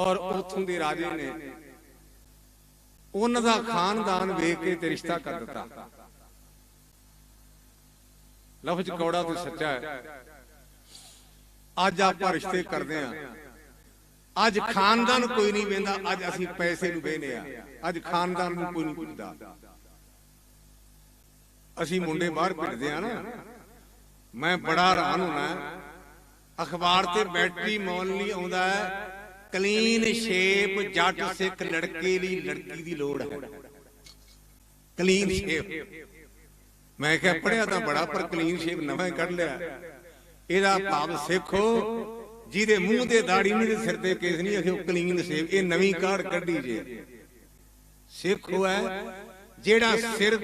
ਔਰ ਉਥੋਂ ਦੇ ਰਾਜੇ ਨੇ ਉਹਨਾਂ ਦਾ ਖਾਨਦਾਨ ਵੇਖ ਕੇ ਤੇ ਰਿਸ਼ਤਾ ਕਰ ਦਿੱਤਾ। ਲਫ਼ਜ਼ ਕੌੜਾ ਤੇ ਸੱਚਾ ਹੈ। ਅੱਜ ਆਪਾਂ ਰਿਸ਼ਤੇ ਕਰਦੇ ਆਂ ਅੱਜ ਖਾਨਦਾਨ ਕੋਈ ਨਹੀਂ ਵੇਂਦਾ, ਅੱਜ ਅਸੀਂ ਪੈਸੇ ਨੂੰ ਵੇਨੇ ਆ ਅੱਜ ਖਾਨਦਾਨ ਨੂੰ ਕੋਈ ਨਹੀਂ ਪੁੱਛਦਾ। ਅਸੀਂ ਮੁੰਡੇ ਬਾਹਰ ਭੇਜਦੇ ਆ ਨਾ। ਮੈਂ ਬੜਾ ਹੈਰਾਨ ਹੋਣਾ। ਅਖਬਾਰ ਤੇ ਬੈਟਰੀ ਮੌਲ ਲਈ ਆਉਂਦਾ ਹੈ। ਕਲੀਨ ਸ਼ੇਪ ਜੱਟ ਸਿੱਖ ਲੜਕੇ ਲਈ ਲੜਕੀ ਦੀ ਲੋੜ ਹੈ। Clean shape. ਮੈਂ ਕਿਹਾ ਪੜਿਆ ਤਾਂ ਬੜਾ, ਪਰ ਕਲੀਨ ਸ਼ੇਪ ਨਵਾਂ ਕੱਢ ਲਿਆ। ਇਹਦਾ ਭਾਵ ਸਿੱਖੋ ਜਿਹਦੇ ਮੂੰਹ ਤੇ ਦਾੜੀ ਨਹੀਂ ਤੇ ਸਿਰ ਤੇ ਕੇਸ ਨਹੀਂ ਅਖੇ ਕਲੀਨ ਸ਼ੇਪ, ਇਹ ਨਵੀਂ ਕਾਢ ਕੱਢੀ ਜੇ। ਸਿੱਖ ਉਹ ਹੈ, ਜਿਹੜਾ ਸਿਰ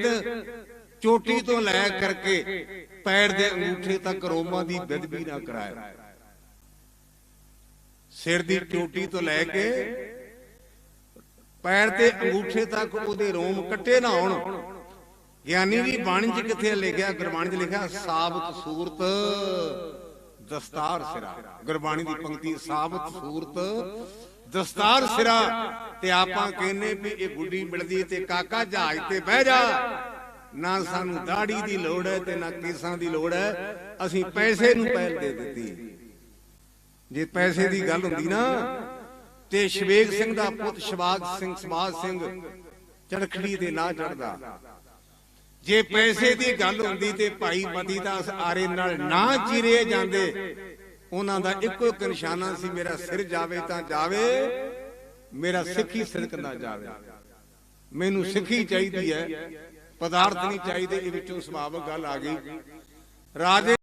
ਚੋਟੀ ਤੋਂ ਲੈ ਕਰਕੇ ਪੈਰ ਦੇ ਅੰਗੂਠੇ ਤੱਕ ਰੋਮਾਂ ਦੀ ਬੇਦਬੀ ਨਾ ਕਰਾਏ। ਸਿਰ ਦੀ ਚੋਟੀ ਤੋਂ ਲੈ ਕੇ ਪੈਰ ਤੇ ਅੰਗੂਠੇ ਤੱਕ ਉਹਦੇ ਰੋਮ ਕੱਟੇ ਨਾ ਹੋਣ। ਗਿਆਨੀ ਦੀ ਬਾਣੀ 'ਚ ਕਿੱਥੇ ਲਿਖਿਆ? ਗੁਰਬਾਣੀ 'ਚ ਲਿਖਿਆ, ਸਾਬਤ ਸੂਰਤ ਦਸਤਾਰ ਸਿਰਾ। ਗੁਰਬਾਣੀ ਦੀ ਪੰਕਤੀ ਸਾਬਤ ਸੂਰਤ ਦਸਤਾਰ ਸਿਰਾ। ਤੇ ਆਪਾਂ ਕਹਿੰਨੇ ਵੀ ਇਹ ਗੁੱਡੀ ਮਿਲਦੀ ਤੇ ਕਾਕਾ ਜਹਾਜ਼ ਤੇ ਬਹਿ ਜਾ। ਨਾ ਸਾਨੂੰ ਦਾੜੀ ਦੀ ਲੋੜ ਹੈ ਤੇ ਨਾ ਕੇਸਾਂ ਦੀ ਲੋੜ ਹੈ। ਅਸੀਂ ਪੈਸੇ ਨੂੰ ਪਹਿਲ ਦੇ ਦਿੱਤੀ। ਜੇ ਪੈਸੇ ਦੀ ਗੱਲ ਹੁੰਦੀ ਨਾ, ਤੇ ਸ਼ਵੇਗ ਸਿੰਘ ਦਾ ਪੁੱਤ ਸ਼ਬਾਗ ਸਿੰਘ ਸਬਾਗ ਸਿੰਘ ਚੜਖੜੀ ਦੇ ਨਾ ਚੜਦਾ ਜੇ ਪੈਸੇ ਦੀ ਗੱਲ ਹੁੰਦੀ ਤੇ ਭਾਈ ਮਤੀ ਆਰੇ ਨਾਲ ਨਾ ਚਿਰੇ ਜਾਂਦੇ, ਉਹਨਾਂ ਦਾ ਇੱਕੋ ਇੱਕ ਨਿਸ਼ਾਨਾ ਸੀ, ਮੇਰਾ ਸਿਰ ਜਾਵੇ ਤਾਂ ਜਾਵੇ, ਮੇਰਾ ਸਿੱਖੀ ਸਿਰਕ ਨਾ ਜਾਵੇ। ਮੈਨੂੰ ਸਿੱਖੀ ਚਾਹੀਦੀ ਹੈ, ਪਦਾਰਥ ਨਹੀਂ ਚਾਹੀਦੇ, ਇਹ ਵਿੱਚੋਂ ਸੁਭਾਵਕ ਗੱਲ ਆ ਗਈ। ਰਾਜੇ